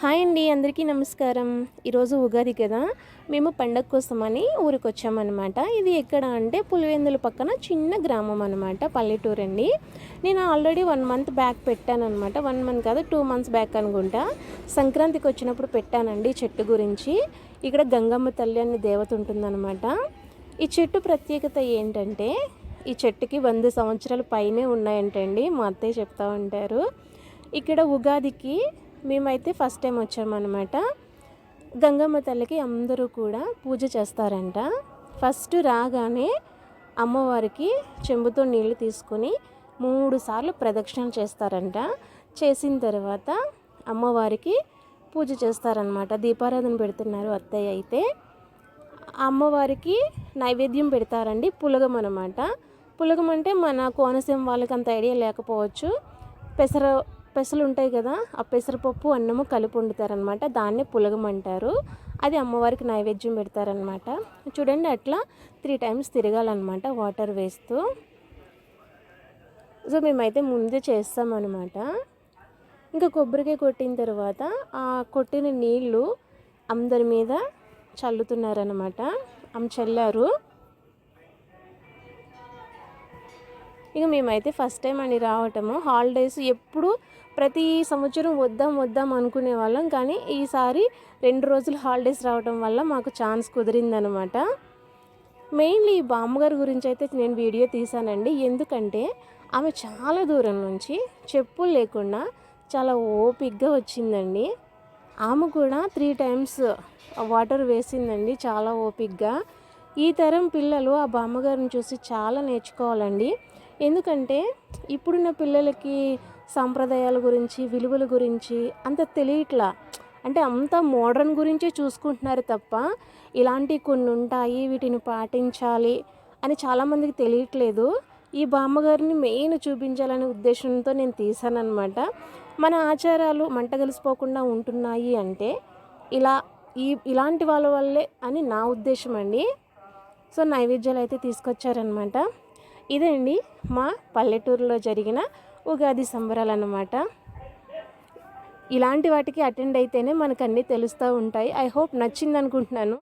Hi అండి అందరికీ నమస్కారం. ఈరోజు ఉగాది కదా మేము పండగ కోసమని ఊరికి వచ్చామన్నమాట ఇది ఎక్కడ అంటే పులివెందుల పక్కన చిన్న గ్రామం అనమాట పల్లెటూరు అండి. నేను ఆల్రెడీ వన్ మంత్ బ్యాక్ పెట్టాను అనమాట వన్ మంత్ కాదు టూ మంత్స్ బ్యాక్ అనుకుంటా. సంక్రాంతికి వచ్చినప్పుడు పెట్టానండి చెట్టు గురించి. ఇక్కడ గంగమ్మ తల్లి అనే దేవత ఉంటుందన్నమాట. ఈ చెట్టు ప్రత్యేకత ఏంటంటే ఈ చెట్టుకి వంద సంవత్సరాల పైనే ఉన్నాయంటండి మా అత్తయ్య చెప్తా ఉంటారు. ఇక్కడ ఉగాదికి మేమైతే ఫస్ట్ టైం వచ్చామన్నమాట. గంగమ్మ తల్లికి అందరూ కూడా పూజ చేస్తారంట. ఫస్ట్ రాగానే అమ్మవారికి చెంబుతో నీళ్ళు తీసుకొని మూడు సార్లు ప్రదక్షిణ చేస్తారంట. చేసిన తర్వాత అమ్మవారికి పూజ చేస్తారనమాట దీపారాధన పెడుతున్నారు అత్తయ్య అయితే. అమ్మవారికి నైవేద్యం పెడతారండి పులగం అనమాట పులగం అంటే మన కోనసీమ వాళ్ళకి అంత ఐడియా లేకపోవచ్చు. పెసర పెసలు ఉంటాయి కదా ఆ పెసరపప్పు అన్నము కలిపి వండుతారనమాట. దాన్నే పులగమంటారు. అది అమ్మవారికి నైవేద్యం పెడతారనమాట. చూడండి అట్లా త్రీ టైమ్స్ తిరగాలన్నమాట వాటర్ వేస్తూ. సో మేమైతే ముందే చేస్తామన్నమాట ఇంకా కొబ్బరికాయ కొట్టిన తర్వాత ఆ కొట్టిన నీళ్ళు అందరి మీద చల్లుతున్నారనమాట. ఆమె చల్లారు. ఇక మేమైతే ఫస్ట్ టైం అని రావటము. హాలిడేస్ ఎప్పుడు ప్రతి సంవత్సరం వద్దాం వద్దాం అనుకునే వాళ్ళం. కానీ ఈసారి రెండు రోజులు హాలిడేస్ రావడం వల్ల మాకు ఛాన్స్ కుదిరిందనమాట. మెయిన్లీ ఈ బామ్మగారి గురించి అయితే నేను వీడియో తీశానండి ఎందుకంటే ఆమె చాలా దూరం నుంచి చెప్పులు లేకుండా చాలా ఓపిక్గా వచ్చిందండి. ఆమె కూడా త్రీ టైమ్స్ వాటర్ వేసిందండి చాలా ఓపిక్గా ఈ తరం పిల్లలు ఆ బామ్మగారిని చూసి చాలా నేర్చుకోవాలండి. ఎందుకంటే ఇప్పుడున్న పిల్లలకి సాంప్రదాయాల గురించి విలువల గురించి అంత తెలియట్లా. అంటే అంత మోడర్న్ గురించే చూసుకుంటున్నారు తప్ప ఇలాంటివి కొన్ని ఉంటాయి వీటిని పాటించాలి అని చాలామందికి తెలియట్లేదు. ఈ బామ్మగారిని మెయిన్ చూపించాలనే ఉద్దేశంతో నేను తీసానమాట మన ఆచారాలు మంట కలిసిపోకుండా ఉంటున్నాయి అంటే ఇలా ఈ ఇలాంటి వాళ్ళ వల్లే అని నా ఉద్దేశం అండి సో నైవేద్యాలు అయితే తీసుకొచ్చారనమాట ఇదే అండి మా పల్లెటూరులో జరిగిన ఉగాది సంబరాలు అన్నమాట ఇలాంటి వాటికి అటెండ్ అయితేనే మనకు అన్నీ తెలుస్తూ ఉంటాయి. ఐ హోప్ నచ్చింది అనుకుంటున్నాను